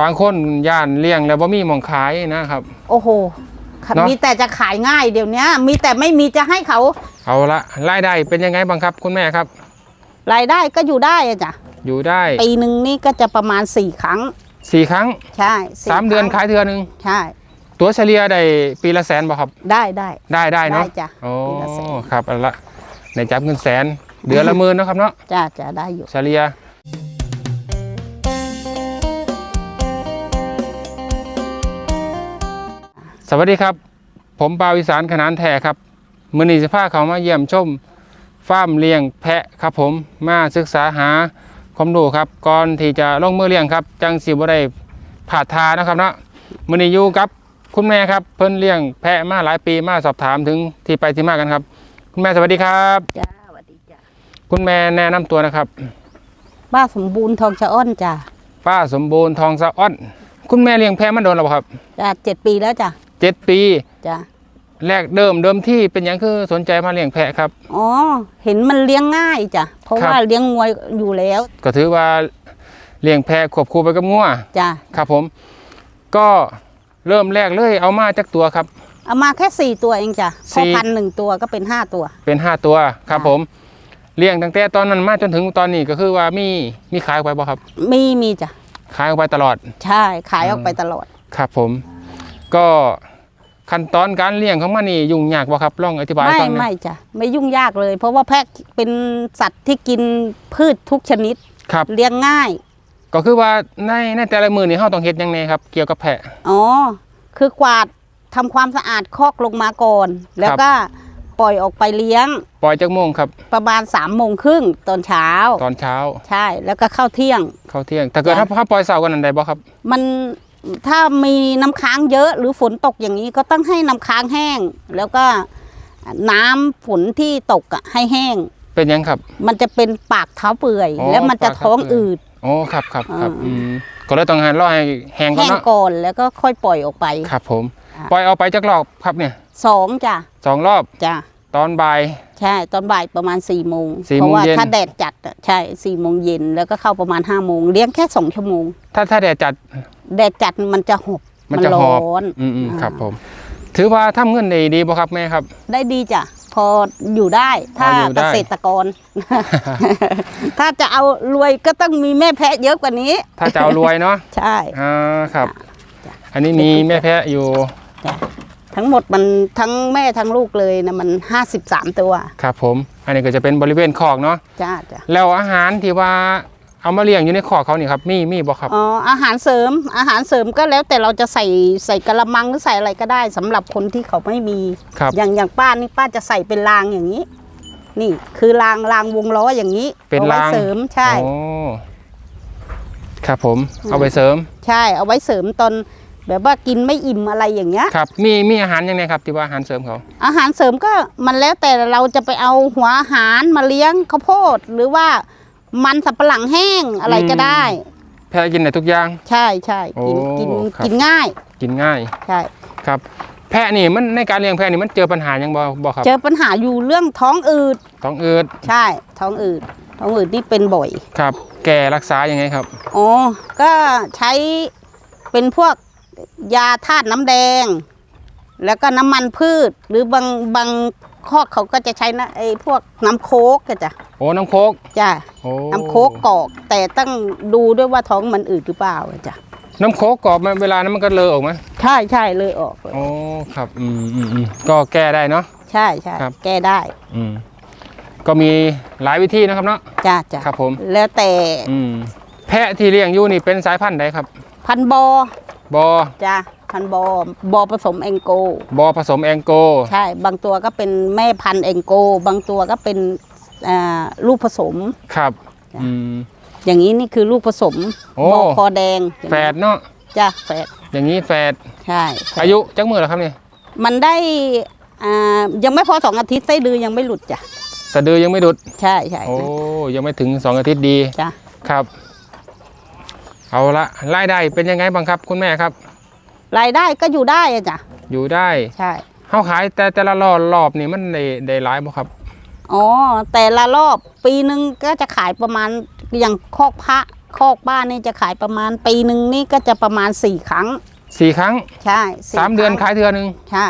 บางคนย่านเลี้ยงแล้วบ่มีหมองขายนะครับ โอ้โหเนอะ มีแต่จะขายง่ายเดี๋ยวนี้มีแต่ไม่มีจะให้เขาเอาละรายได้เป็นยังไงบ้างครับ คุณแม่ครับ รายได้ก็อยู่ได้อะจ้ะอยู่ได้ปีหนึ่งนี่ก็จะประมาณสี่ครั้ง สี่ครั้งใช่สี่สามเดือนครั้งขายเทือหนึงใช่ ตัวเฉลี่ยได้ปีละแสนบ่ครับ ได้ได้ ได้ได้เนาะได้จ้ะโอ้ปีละแสน ครับเอาละในจับเงินแสนเดือนละหมื่นเนาะครับเนาะจ้าจะได้อยู่ เฉลี่ย สวัสดีครับ ผมปาวิสารขนานแท้ครับมือนีสิพาเขามาเยี่ยมชมฟาร์มเลี้ยงแพะครับผมมาศึกษาหาความรู้ครับ ก่อนที่จะลงมือเลี้ยงครับ จังสิบ่ได้ผาดทานะครับเนาะมือนี้อยู่กับคุณแม่ครับ เพิ่นเลี้ยงแพะมาหลายปีมาสอบถามถึงที่ไปที่มากันครับ คุณแม่สวัสดีครับ จ้าสวัสดีจ้าคุณแม่แนะนำตัวนะครับ ป้าสมบูรณ์ทองชะอ้อนจ้าป้าสมบูรณ์ทองสะอ้อน คุณแม่เลี้ยงแพะมาโดนแล้วบ่ครับ จ้าเจ็ดปีแล้วจ้า เจ็ดปี จ้าแรกเดิมเดิมที่เป็นหยังคือสนใจมาเลี้ยงแพะครับ อ๋อ เห็นมันเลี้ยงง่ายจ้ะเพราะครับ ว่าเลี้ยงงวยอยู่แล้วก็ถือว่าเลี้ยงแพะควบคู่ไปกับงัวจ้าครับผม ก็เริ่มแรกเลยเอามาจากตัวครับ เอามาแค่สี่ตัวเองจ้ะสี่พ่อพันธุ์หนึ่งตัวก็เป็นห้าตัว เป็นห้าตัวครับค่ะผม เลี้ยงตั้งแต่ตอนนั้นมาจนถึงตอนนี้ก็คือว่ามีมีขายออกไปบ่ครับ มีมีจ้ะขายออกไปตลอด ใช่ขายออกไปตลอด ครับผม ก็ขั้นตอนการเลี้ยงของมันนี่ยุ่งยากบ่ครับลองอธิบายให้ไม่ฟังหน่อยไม่จ้ะไม่ยุ่งยากเลย เพราะว่าแพะเป็นสัตว์ที่กินพืชทุกชนิดครับ เลี้ยงง่าย ก็คือว่าในในแต่ละมือนี่เฮาต้องเฮ็ดหยังไงครับ เกี่ยวกับแพะ อ๋อ คือกวาดทำความสะอาดคอกลงมาก่อน แล้วก็ปล่อยออกไปเลี้ยงปล่อยจักโมงครับ ประมาณ3ามโมงครึ่งตอนเช้า ตอนเช้าใช่แล้วก็เข้าเที่ยง เข้าเที่ยงแต่เกิดจ้ะถ้าถ้าปล่อยเสาร์กันนั้นได้บ่ครับ มัน ถ้ามีน้ำค้างเยอะหรือฝนตกอย่างนี้ก็ต้องให้น้ำค้างแห้ง แล้วก็น้ำฝนที่ตกอะให้แห้ง เป็นหยังครับ มันจะเป็นปากเท้าเปื่อย อ๋อแล้วมันจะปากเท้าท้องเปื่อย อืด อ๋อครับครับครับอ่า อืมก็เลยต้องให้รอให้แห้งก่อนแห้งเนาะก่อนแล้วก็ค่อยปล่อยออกไปครับผมอ่าปล่อยเอาไปจักรอบครับเนี่ยสองจ้ะสองรอบจ้ะตอนบ่าย ใช่ตอนบ่ายประมาณ4ี่โมงสี่เพโมงราะว่าเย็น ถ้าแดดจัดอะใช่สี่โมงเย็นแล้วก็เข้าประมาณ5้าโมงเลี้ยงแค่สองชั่วโมง ถ้าถ้าแดดจัด แดดจัดมันจะหบมันจะหอบร้อนอืมอืมอ่าครับผม ถือว่าทำเงินได้ดีบ่ครับแม่ครับ ได้ดีจ้ะพออยู่ได้ถ้าพออยู่เกได้ษตรกร ถ้าจะเอารวยก็ต้องมีแม่แพะเยอะกว่านี้ ถ้าจะเอารวยเนาะใช่อ่าครับจ้ะอันนี้มีแม่แพะอยู่จ้ะทั้งหมดมันทั้งแม่ทั้งลูกเลยนะมันห้าสิบสามตัว ครับผม อันนี้ก็จะเป็นบริเวณคอกเนาะจ้าจ้ะแล้วอาหารที่ว่า เอามาเลี้ยงอยู่ในคอกเขานี่ครับมีมีบ่ครับอ๋ออาหารเสริมอาหารเสริมก็แล้วแต่เราจะใส่ใส่กระมังหรือใส่อะไรก็ได้สำหรับคนที่เขาไม่มีครับ อย่างอย่างป้านี่ป้าจะใส่เป็นรางอย่างนี้ นี่คือรางรางวงล้ออย่างนี้เป็นอไว้ราง เสริมใช่ โอ้ครับผม เอาไปเสริมใช่ เอาไว้เสริมตอนแบบว่ากินไม่อิ่มอะไรอย่างเงี้ย ครับ มีมีอาหารยังไงครับที่ว่าอาหารเสริมเขา อาหารเสริมก็มันแล้วแต่เราจะไปเอาหัวอาหารมาเลี้ยงข้าวโพดหรือว่า มันสับปะหลังแห้งอะไรก็ได้ แพะกินได้ทุกอย่าง ใช่ใช่กินโอ้กินครับ กินง่าย กินง่ายใช่ ครับ แพะนี่มันในการเลี้ยงแพะนี่มันเจอปัญหายังบ่บ่ครับเจอปัญหาอยู่เรื่องท้องอืด ท้องอืดใช่ ท้องอืด ท้องอืดนี่เป็นบ่อย ครับ แก่รักษายังไงครับ อ๋อ ก็ใช้เป็นพวกยาธาตุน้ำแดง แล้วก็น้ำมันพืช หรือบางบาง คอกเขาก็จะใช้นะไอ้พวกน้ำโคกก็จ้ะโอ้น้ำโคกจ้ะโอ้น้ำโคกกอก แต่ต้องดูด้วยว่าท้องมันอืดหรือเปล่าอะจ้ะน้ำโคกกรอบมันเวลานั้นมันก็เลอะออกไหมใช่ใช่เลยออกเลยโอ้ครับอืมอืมอืมก็แก้ได้เนาะใช่ใช่ครับแก้ได้อืมก็มีหลายวิธีนะครับเนาะจ้ะจ้ะครับผม แล้วแต่อืมแพะที่เลี้ยงอยู่นี่เป็นสายพันธุ์ใดครับ พันธุ์บอบอจ้ะ พันธุ์บอบอผสมเองโกบอผสมแองโกใช่ บางตัวก็เป็นแม่พันธุ์เองโกบางตัวก็เป็นอ่าลูกผสม ครับจ้ะอืม อย่างนี้นี่คือลูกผสมโอ้ บอคอแดงแฝดเนาะจ้ะแฝดอย่างนี้แฝดใช่แฝดอายุจักมือแล้วครับเนี่ยมันได้อ่ายังไม่พอสองอาทิตย์ไส้ดือยังไม่หลุดจ้ะสะดือยังไม่ดุด ใช่ใช่โอ้ยังไม่ถึงสองอาทิตย์ดี จ้ะ ครับ เอาละรายได้เป็นยังไงบ้างครับ คุณแม่ครับ รายได้ก็อยู่ได้อะจ้ะอยู่ได้ใช่เขาขายแต่แต่ละรอบรอบนี่มันได้ได้หลายบ่ครับอ๋อแต่ละรอบปีหนึ่งก็จะขายประมาณอย่างคอกพระคอกบ้านนี่จะขายประมาณ ปีหนึ่งนี่ก็จะประมาณสี่ครั้งสี่ครั้งใช่สี่สามเดือนครั้งขายเดือนหนึ่งใช่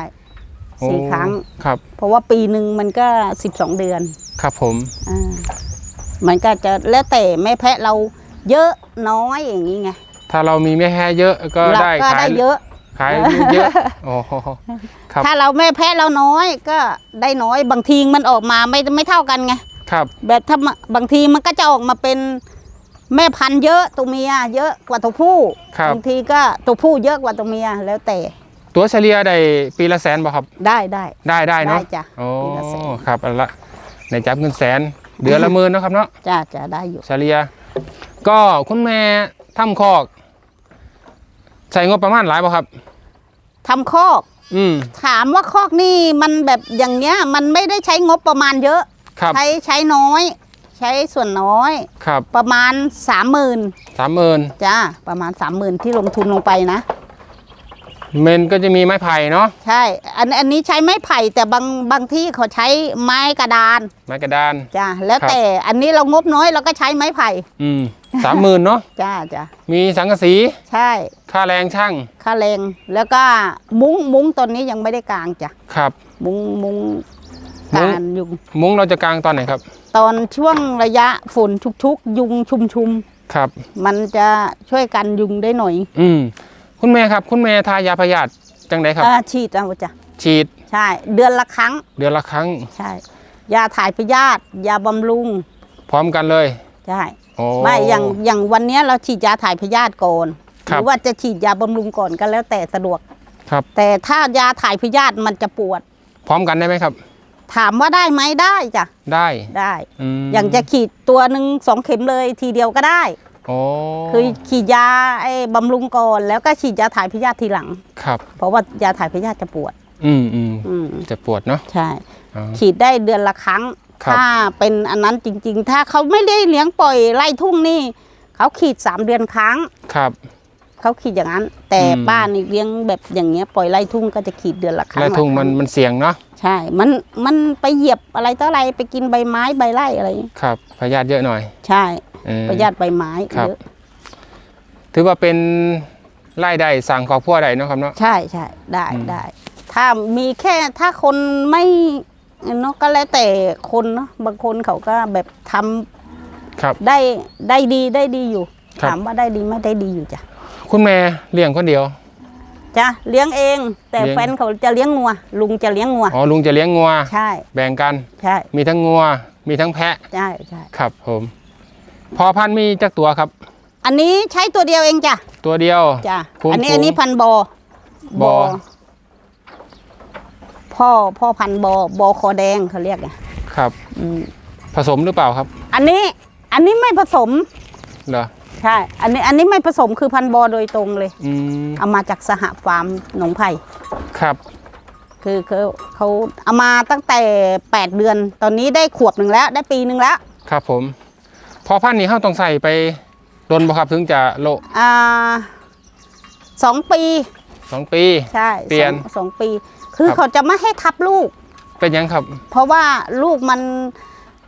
สี่โอ้ครั้งครับ เพราะว่าปีหนึ่งมันก็สิบสองเดือน ครับผมอ่ามันก็จะแล้วแต่แม่แพะเราเยอะน้อยอย่างนี้ไง ถ้าเรามีแม่แพ้เยอะก็เราได้ก็ขายได้เยอะ ขายเยอะโอ้โหครับถ้าเราแม่แพะเราน้อยก็ได้น้อยบางทีมันออกมาไม่ไม่เท่ากันไงครับ แบบถ้ามาบางทีมันก็จะออกมาเป็นแม่พันธุ์เยอะตัวเมียเยอะกว่าตัวผู้ครับบางทีก็ตัวผู้เยอะกว่าตัวเมียแล้วแต่ ตัวเฉลี่ยได้ปีละแสนบ่ครับ ได้ได้ได้ได้เนาะได้จ้ะโอ้ปีละแสนครับเอาละในจับเงินแสนเดือนละหมื่นเนาะครับเนาะจ้าจะได้อยู่เฉลี่ยก็คุณแม่ทำคอก ใช้งบประมาณหลายบ่ครับ ทำคอก อืมถามว่าคอกนี่มันแบบอย่างเงี้ย มันไม่ได้ใช้งบประมาณเยอะ ครับใช้ใช้น้อย ใช้ส่วนน้อย ครับประมาณสามหมื่นสามหมื่นจ้าประมาณสามหมื่นที่ลงทุนลงไปนะ เมนก็จะมีไม้ไผ่เนาะใช่ อันอันนี้ใช้ไม้ไผ่แต่บางบางที่เขาใช้ไม้กระดานไม้กระดาน จ้าแล้วครับแต่อันนี้เรางบน้อยเราก็ใช้ไม้ไผ่อืมสามหมื่นเนาะจ้าจ้ามีสังกะสีใช่ ค่าแรงช่าง ค่าแรง แล้วก็มุ้งมุ้งตอนนี้ยังไม่ได้กางจ้ะ ครับ มุ้งมุ้งมุ้ง การยุง มุ้งเราจะกางตอนไหนครับ ตอนช่วงระยะฝนชุกๆ ยุงชุมครับ ๆ มันจะช่วยกันยุงได้หน่อยอืมคุณแม่ครับ คุณแม่ทายาพยาธิจังไดครับ อ่าฉีดเอาจ้ะ ฉีดใช่ เดือนละครั้ง เดือนละครั้ง ใช่ ยาถ่ายพยาธิยาบำรุง พร้อมกันเลย ใช่ โอ้ไม่อย่างอย่างวันเนี้ยเราฉีดยาถ่ายพยาธิก่อน หครับรือว่าจะฉีดยาบำรุงก่อนก็แล้วแต่สะดวกครับ แต่ถ้ายาถ่ายพยาธิมันจะปวด พร้อมกันได้ไหมครับ ถามว่าได้ไหมได้จ้ะได้ได้มอย่างจะฉีดตัวหนึ่งสองเข็มเลยทีเดียวก็ได้โอ้คือฉีดยาไอ้บำรุงก่อนแล้วก็ฉีดยาถ่ายพยาธิทีหลังครับ เพราะว่ายาถ่ายพยาธิจะปวด อืมอืมอืมจะปวดเนาะใช่อ๋อฉีดได้เดือนละครั้งครับถ้าเป็นอันนั้นจริง ๆ ถ้าเขาไม่ได้เลี้ยงปล่อยไล่ทุ่งนี่เขาขีดสามเดือนครั้งครับ เขาขีดอย่างนั้น แต่อืมป้านี่เลี้ยงแบบอย่างเงี้ยปล่อยไล่ทุ่งก็จะขีดเดือนละครั้งและทุ่งละคมันรั้มันเสี่ยงเนาะใช่ มันมันไปเหยียบอะไรต่ออะไรไปกินใบไม้ใบไร่อะไรอย่างงี้ครับพยาธิเยอะหน่อยใช่เออประหยัดใบไม้ครับ เยอะถือว่าเป็นไล่ได้สั่งครอบครัวได้เนาะครับเนาะ ใช่ใช่ได้อืม ได้ ถ้ามีแค่ถ้าคนไม่เนาะก็แล้วแต่คนเนาะบางคนเขาก็แบบทำครับ ได้ได้ดีได้ดีอยู่ ครับ ถามว่าได้ดีไหม่ได้ดีอยู่จ้ะ คุณแม่เลี้ยงคนเดียวจ้ะเลี้ยงเอง แต่เลี้ยงแฟนเขาจะเลี้ยงงัว ลุงจะเลี้ยงงัวอ๋อลุงจะเลี้ยงงัวใช่แบ่งกันใช่มีทั้งงัว มีทั้งแพะใช่ใช่ครับผมพอพันธุ์มีจักตัวครับ อันนี้ใช้ตัวเดียวเองจ้ะตัวเดียวจ้ะคุ้มอันนี้คุ้มอันนี้พันบอบอพ่อพ่อพันธุ์บอบอคอแดงเขาเรียกไงครับอืมผสมหรือเปล่าครับ อันนี้อันนี้ไม่ผสมเหรอ ใช่ อันนี้อันนี้ไม่ผสมคือพันธุ์บอโดยตรงเลย อืมเอามาจากสหฟาร์มหนองไผ่ ครับ คือเขาเขาเอามาตั้งแต่ 8 เดือน ตอนนี้ได้ขวบหนึ่งแล้วได้ปีหนึ่งแล้ว ครับผม พอพันธุ์นี้เขาต้องใส่ไปโดนบ่ครับถึงจะโลอ่าสองปี สองปี ใช่เปลี่ยนสองสองปี คือครับ เขาจะไม่ให้ทับลูก เป็นยังครับ เพราะว่าลูกมัน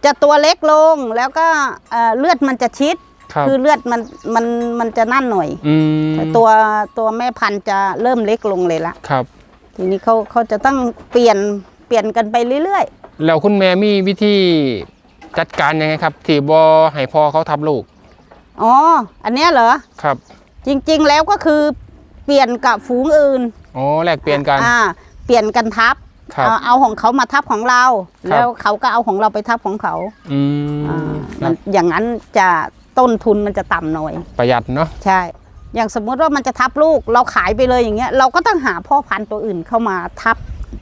จะตัวเล็กลงแล้วก็เอ่อเลือดมันจะชิด ครับ คือเลือดมันมันมันจะนั่นหน่อยอืมตัวตัวแม่พันธุ์จะเริ่มเล็กลงเลยละครับ ทีนี้เขาเขาจะต้องเปลี่ยนเปลี่ยนกันไปเรื่อยแล้วคุณแม่มีวิธีจัดการยังไงครับ ที่บอให้พอเขาทับลูกๆอ๋ออันเนี้ยเหรอ ครับจริงๆแล้วก็คือเปลี่ยนกับฝูงอื่นอ๋อแลกเปลี่ยนกันอ่าเปลี่ยนกันทับครับ เอาเอาของเขามาทับของเรา ครับ แล้วเขาก็เอาของเราไปทับของเขาอือ่ามมันอย่างนั้นจะ ต้นทุนมันจะต่ำหน่อย ประหยัดเนาะใช่ อย่างสมมุติว่ามันจะทับลูกเราขายไปเลยอย่างเงี้ย เราก็ต้องหาพ่อพันธุ์ตัวอื่นเข้ามาทับ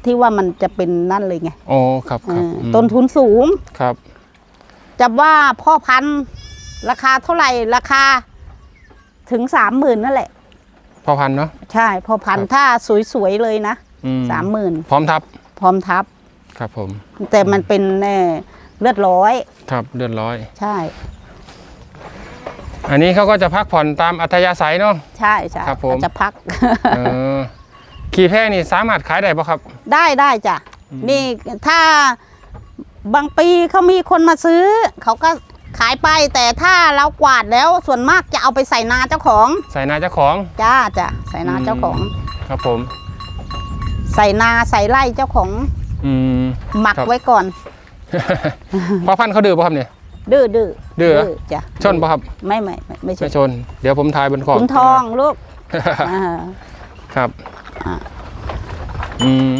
ที่ว่ามันจะเป็นนั่นเลยไงโอ้ครับครับเอออมต้นทุนสูง ครับ จะว่าพ่อพันธุ์ราคาเท่าไหร่ราคาถึงสามหมื่นนั่นแหละ พอพันธุ์เนาะ ใช่พ่อพันครัธุ์บ ถ้าสวยๆเลยนะอืสามหมื่นพร้อมทับพร้อมทับ ครับผม แต่มันเป็นเอ่อเลือดร้อย ครับเดือนร้อย ใช่ อันนี้เขาก็จะพักผ่อนตามอัธยาศัยเนาะ ใช่ใช่ครับผมอาจจะพักเออขี่แพะนี่สามารถขายได้ปะครับ ได้ได้จ้ะอืมนี่ถ้าบางปีเขามีคนมาซื้อ เขาก็ขายไปแต่ถ้าเรากวาดแล้วส่วนมากจะเอาไปใส่นาเจ้าของ ใส่นาเจ้าของจ้าจ้ะใส่นาเจ้าของ ครับผม ใส่นาใส่ไร่เจ้าของ อืมหมักครับไว้ก่อนพ่อพันธุ์เขาดื้อป่ะครับเนี่ย ดื้อดื้อดื้อเหรอ จ้ะชนป่ะครับไม่ไม่ไม่ไม่ใช่ไม่ชน เดี๋ยวผมทายบนขอบขุนทองลูกอ่าครับอะอืม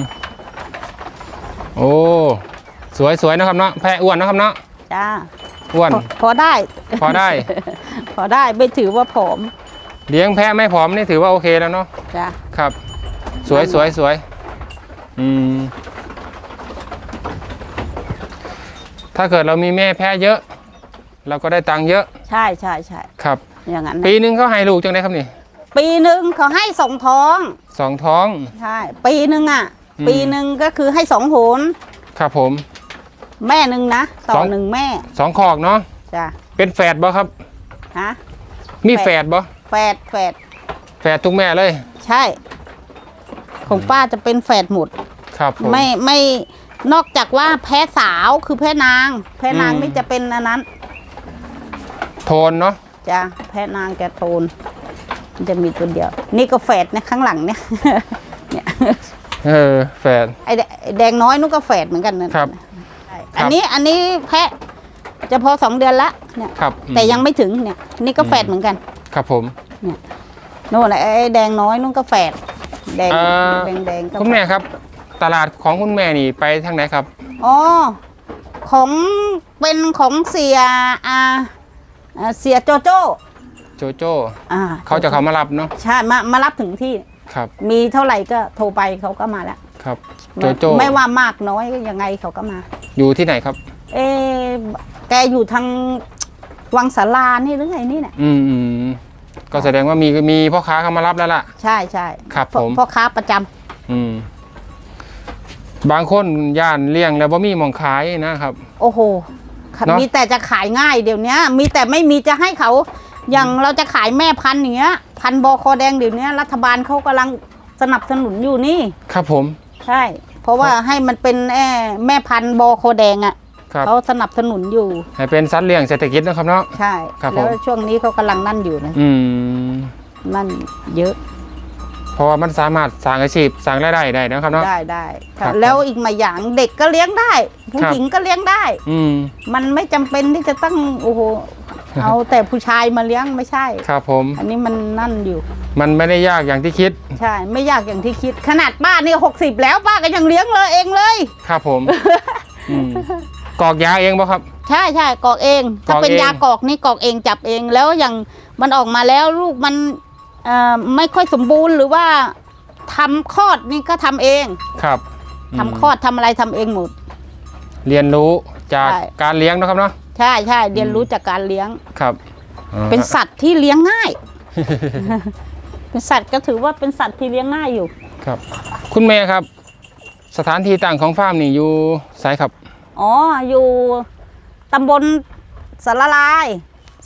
โอ้สวยสวยนะครับเนาะแพะอ้วนนะครับเนาะจ้าอ้วน พอพอได้ พอได้ พอได้ไม่ถือว่าผอมเลี้ยงแพะไม่ผอมนี่ถือว่าโอเคแล้วเนาะจ้าครับ สวยนั่นแหละสวยสวยอืมถ้าเกิดเรามีแม่แพะเยอะ เราก็ได้ตังค์เยอะใช่ใช่ใช่ครับ อย่างนั้นนะปีหนึ่งเขาให้ลูกจังไดครับนี่ปีหนึ่งเขาให้สองท้องสองท้อง ใช่ปีหนึ่งอะ อืม ปีหนึ่งก็คือให้สองโหนครับผม แม่หนึ่งนะต่สออง หนึ่งแม่สองคอกเนาะจ้ะเป็นแฝดบ่ครับ ฮะมีแฝแฝดดบ่แฝดแฝดแฝดทุกแม่เลยใช่ ของป้าจะเป็นแฝดหมด ครับผม ไม่ไม่นอกจากว่าแพ้สาวคือแพ้นาง แพ้นางอืม นี่จะเป็นอันนั้น โทนเนาะจ้ะแพ้นางแกโทนมันจะมีตัวเดียว นี่ก็แฝดเนี่ยข้างหลังเนี่ยเนี่ยเออแฝดไอแดไอ้แดงน้อยนุ่นก็แฝดเหมือนกันนะครับใช่ครับ อันนี้อันนี้แพะจะพอสองเดือนละเนี่ยครับ แต่ยังไม่ถึงเนี่ย นี่ก็แฝดเหมือนกัน ครับผมนู่นแหละไอ้แดงน้อยนุ่นก็แฝดแดงอ่าแดงแดงก็คุณแม่ครับ ตลาดของคุณแม่นี่ไปทางไหนครับอ๋อของเป็นของเสียอ่า อ่าเสียโจโจ้โจโจ้อ่าเขาจะเขามารับเนาะใช่มามารับถึงที่ ครับ มีเท่าไหร่ก็โทรไปเขาก็มาแล้วครับโจโจ้ไม่ว่ามากน้อยก็ยังไงเขาก็มา อยู่ที่ไหนครับ เอ๊ะแกอยู่ทางวังสารานี่หรือไงนี่เนี่ยอืมอืมก็แสดงว่ามีมีพ่อค้าเขามารับแล้วล่ะ ใช่ใช่ครับพ่อผม พ่อค้าประจำอืม บางคนย่านเลี้ยงแล้วบ่มีหมองขายนะครับ โอ้โหค่ะ เนอะ มีแต่จะขายง่ายเดี๋ยวนี้มีแต่ไม่มีจะให้เขา อย่างเราจะขายแม่พันธุ์อย่างเงี้ย พันธุ์บอคอแดงเดี๋ยวนี้รัฐบาลเขากำลังสนับสนุนอยู่นี่ ครับผม ใช่ เพราะว่าให้มันเป็นแอ่แม่พันธุ์บอคอแดงอะ่ะครับ เขาสนับสนุนอยู่ ให้เป็นสัตว์เลี้ยงเศรษฐกิจนะครับเนาะ ใช่ ครับผม แล้วช่วงนี้เขากำลังนั่นอยู่นะ อืม นั่นเยอะ เพราะว่ามันสามารถสร้างอาชีพสร้างรายได้ได้นะครับเนาะ ได้ได้ครับแล้วอีกมาอย่างเด็กก็เลี้ยงได้ ผู้ครับ หญิงก็เลี้ยงได้ อืมมันไม่จำเป็นที่จะต้องโอ้โหเอาแต่ผู้ชายมาเลี้ยงไม่ใช่ ครับผมอันนี้มันนั่นอยู่ มันไม่ได้ยากอย่างที่คิดใช่ ไม่ยากอย่างที่คิด ขนาดป้านี่หกสิบแล้วป้าก็ยังเลี้ยงเลยเองเลย ครับผมอืมกรอกยาเองป่ะครับ ใช่ใช่กรอกเอง ถ้ากรอกเป็นเอง ยากรอกนี่กรอกเองจับเองแล้วอย่างมันออกมาแล้วลูกมันเอ่อ ไม่ค่อยสมบูรณ์หรือว่าทำคลอดนี่ก็ทำเองครับทำคลอดทำอะไรทำเองหมด เรียนรู้จากใช่การเลี้ยงนะครับเนาะใช่ใช่เรียนรู้จากการเลี้ยงครับอ่าเป็นสัตว์ที่เลี้ยงง่าย เป็นสัตว์ก็ถือว่าเป็นสัตว์ที่เลี้ยงง่ายอยู่ครับ คุณแม่ครับ สถานที่ต่างของฟาร์มนี่อยู่ไสายครับ อ๋ออยู่ตำบลสารลาย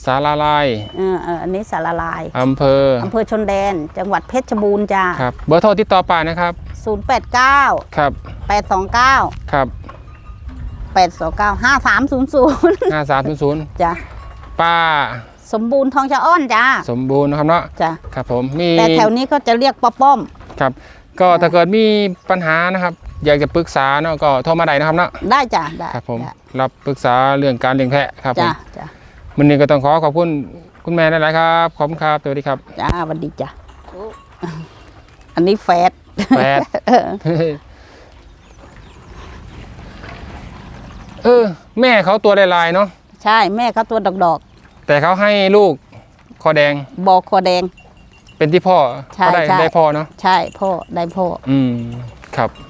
สาราลายเออเอออันนี้สารลายอำเภออำเภอชนแดน จังหวัดเพชรบูรณ์จ้าครับเบอร์โทรติดต่อป่านะครับ0 8 9ครับ8 2 9ครับ8 2 9 5 3 0 0ห้าสามศูนย์จ้ะป้าสมบูรณ์ทองชะอ้อนจ้าสมบูรณ์นะครับเนาะจ้ะครับผมมีแต่แถวนี้ก็จะเรียกป้าป้อมครับก็ถ้าเกิดมีปัญหานะครับ อยากจะปรึกษาเนาะก็โทรมาได้นะครับเนาะได้จ้ะได้ครับผมจ้ะรับปรึกษาเรื่องการเลี้ยงแพะครับผมจ้ะจ้ะ วันนี้ก็ต้องขอขอบคุณคุณแม่หลายๆครับ ขอบคุณครับ สวัสดีครับ จ้าสวัสดีจ้ะอันนี้แฟดแปดเออ แม่เขาตัวลายๆเนาะ ใช่แม่เขาตัวดอกแต่เขาให้ลูกคอแดง ๆ บอคอแดง เป็นที่พ่อใช่เขาได้ใช่ ได้พ่อเนาะ ใช่พ่อได้พ่อ อืม ครับอ